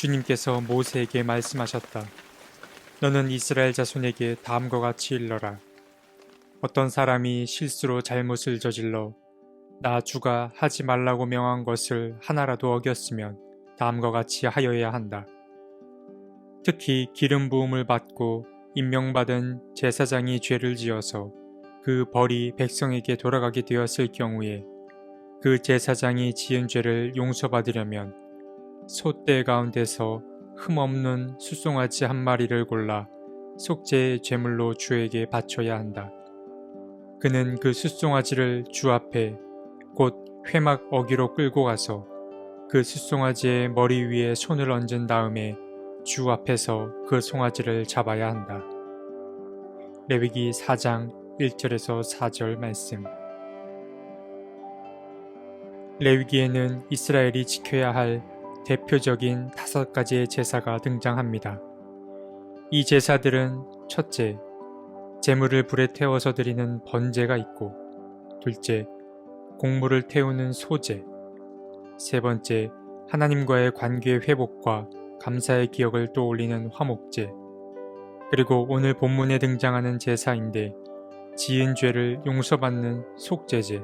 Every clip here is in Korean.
주님께서 모세에게 말씀하셨다. 너는 이스라엘 자손에게 다음과 같이 일러라. 어떤 사람이 실수로 잘못을 저질러 나 주가 하지 말라고 명한 것을 하나라도 어겼으면 다음과 같이 하여야 한다. 특히 기름 부음을 받고 임명받은 제사장이 죄를 지어서 그 벌이 백성에게 돌아가게 되었을 경우에 그 제사장이 지은 죄를 용서받으려면 소떼 가운데서 흠없는 수송아지 한 마리를 골라 속죄의 제물로 주에게 바쳐야 한다. 그는 그 숫송아지를 주 앞에 곧 회막 어기로 끌고 가서 그 숫송아지의 머리 위에 손을 얹은 다음에 주 앞에서 그 송아지를 잡아야 한다. 레위기 4장 1절에서 4절 말씀. 레위기에는 이스라엘이 지켜야 할 대표적인 다섯 가지의 제사가 등장합니다. 이 제사들은 첫째, 재물을 불에 태워서 드리는 번제가 있고, 둘째, 곡물을 태우는 소제, 세 번째, 하나님과의 관계 회복과 감사의 기억을 떠올리는 화목제, 그리고 오늘 본문에 등장하는 제사인데 지은 죄를 용서받는 속죄제,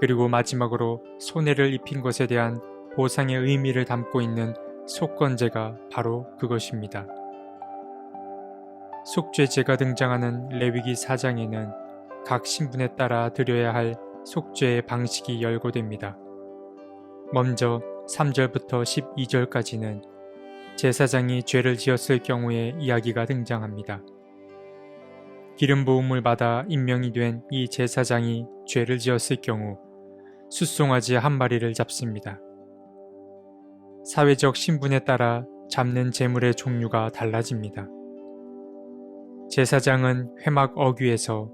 그리고 마지막으로 손해를 입힌 것에 대한 보상의 의미를 담고 있는 속건제가 바로 그것입니다. 속죄제가 등장하는 레위기 4장에는 각 신분에 따라 드려야 할 속죄의 방식이 열거됩니다. 먼저 3절부터 12절까지는 제사장이 죄를 지었을 경우의 이야기가 등장합니다. 기름 부음을 받아 임명이 된 이 제사장이 죄를 지었을 경우 숫송아지 한 마리를 잡습니다. 사회적 신분에 따라 잡는 재물의 종류가 달라집니다. 제사장은 회막 어귀에서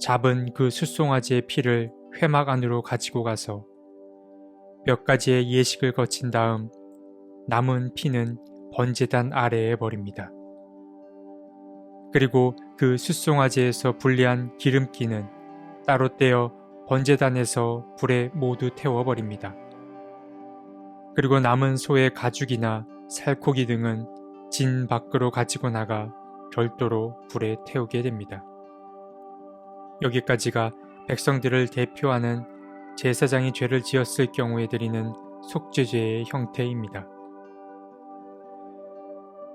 잡은 그 숫송아지의 피를 회막 안으로 가지고 가서 몇 가지의 예식을 거친 다음 남은 피는 번제단 아래에 버립니다. 그리고 그 숫송아지에서 분리한 기름기는 따로 떼어 번제단에서 불에 모두 태워버립니다. 그리고 남은 소의 가죽이나 살코기 등은 진 밖으로 가지고 나가 별도로 불에 태우게 됩니다. 여기까지가 백성들을 대표하는 제사장이 죄를 지었을 경우에 드리는 속죄죄의 형태입니다.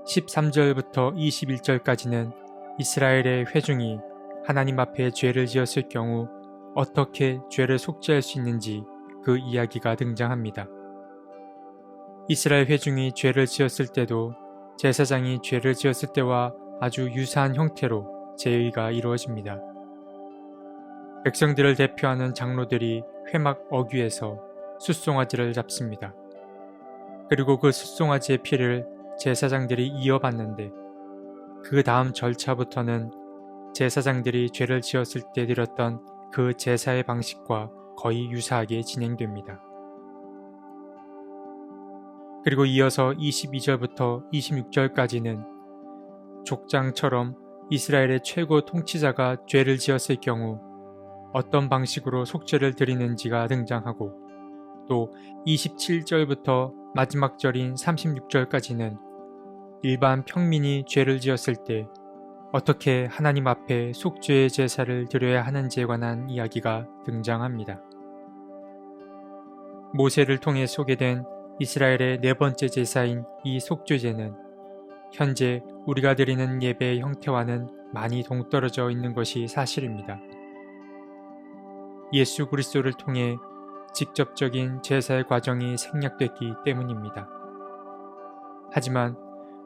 13절부터 21절까지는 이스라엘의 회중이 하나님 앞에 죄를 지었을 경우 어떻게 죄를 속죄할 수 있는지 그 이야기가 등장합니다. 이스라엘 회중이 죄를 지었을 때도 제사장이 죄를 지었을 때와 아주 유사한 형태로 제의가 이루어집니다. 백성들을 대표하는 장로들이 회막 어귀에서 숫송아지를 잡습니다. 그리고 그 숫송아지의 피를 제사장들이 이어받는데 그 다음 절차부터는 제사장들이 죄를 지었을 때 드렸던 그 제사의 방식과 거의 유사하게 진행됩니다. 그리고 이어서 22절부터 26절까지는 족장처럼 이스라엘의 최고 통치자가 죄를 지었을 경우 어떤 방식으로 속죄를 드리는지가 등장하고 또 27절부터 마지막 절인 36절까지는 일반 평민이 죄를 지었을 때 어떻게 하나님 앞에 속죄의 제사를 드려야 하는지에 관한 이야기가 등장합니다. 모세를 통해 소개된 이스라엘의 네 번째 제사인 이 속죄제는 현재 우리가 드리는 예배의 형태와는 많이 동떨어져 있는 것이 사실입니다. 예수 그리스도를 통해 직접적인 제사의 과정이 생략됐기 때문입니다. 하지만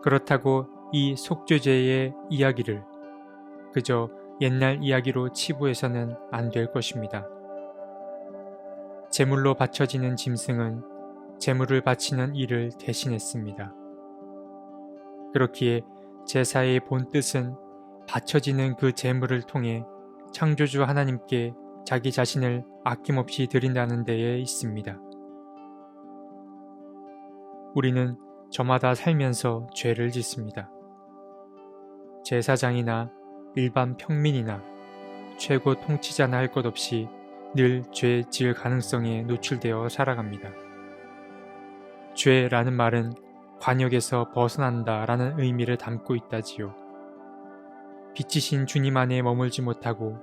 그렇다고 이 속죄제의 이야기를 그저 옛날 이야기로 치부해서는 안 될 것입니다. 제물로 바쳐지는 짐승은 제물을 바치는 일을 대신했습니다. 그렇기에 제사의 본 뜻은 바쳐지는 그 제물을 통해 창조주 하나님께 자기 자신을 아낌없이 드린다는 데에 있습니다. 우리는 저마다 살면서 죄를 짓습니다. 제사장이나 일반 평민이나 최고 통치자나 할 것 없이 늘 죄 지을 가능성에 노출되어 살아갑니다. 죄라는 말은 관역에서 벗어난다 라는 의미를 담고 있다지요. 빛이신 주님 안에 머물지 못하고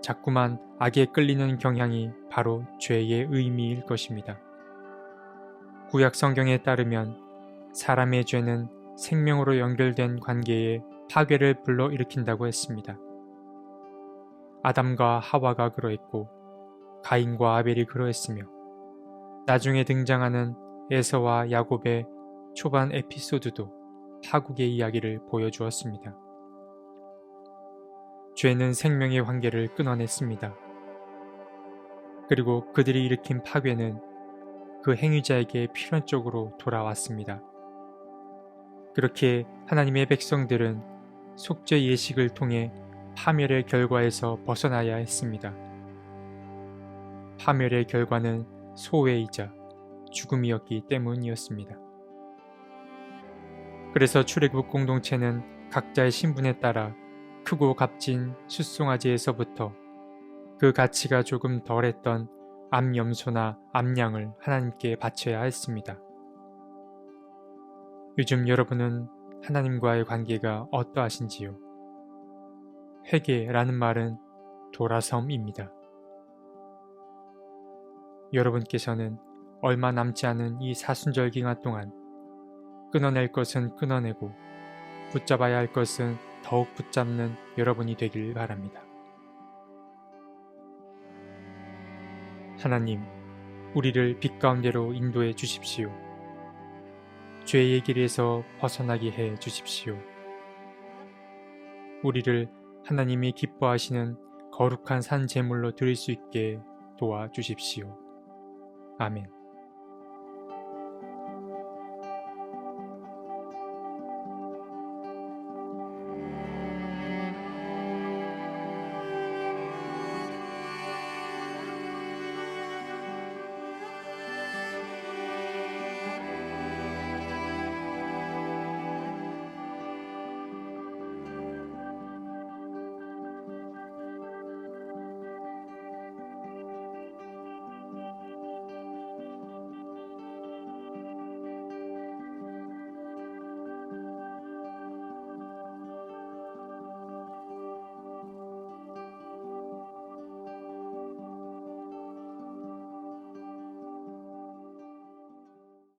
자꾸만 악에 끌리는 경향이 바로 죄의 의미일 것입니다. 구약 성경에 따르면 사람의 죄는 생명으로 연결된 관계에 파괴를 불러일으킨다고 했습니다. 아담과 하와가 그러했고 가인과 아벨이 그러했으며 나중에 등장하는 에서와 야곱의 초반 에피소드도 파국의 이야기를 보여주었습니다. 죄는 생명의 관계를 끊어냈습니다. 그리고 그들이 일으킨 파괴는 그 행위자에게 필연적으로 돌아왔습니다. 그렇게 하나님의 백성들은 속죄 예식을 통해 파멸의 결과에서 벗어나야 했습니다. 파멸의 결과는 소외이자 죽음이었기 때문이었습니다. 그래서 출애굽 공동체는 각자의 신분에 따라 크고 값진 숫송아지에서부터 그 가치가 조금 덜했던 암염소나 암양을 하나님께 바쳐야 했습니다. 요즘 여러분은 하나님과의 관계가 어떠하신지요? 회개라는 말은 돌아섬입니다. 여러분께서는 얼마 남지 않은 이 사순절 기간 동안 끊어낼 것은 끊어내고 붙잡아야 할 것은 더욱 붙잡는 여러분이 되길 바랍니다. 하나님, 우리를 빛 가운데로 인도해 주십시오. 죄의 길에서 벗어나게 해 주십시오. 우리를 하나님이 기뻐하시는 거룩한 산 제물로 드릴 수 있게 도와 주십시오. 아멘.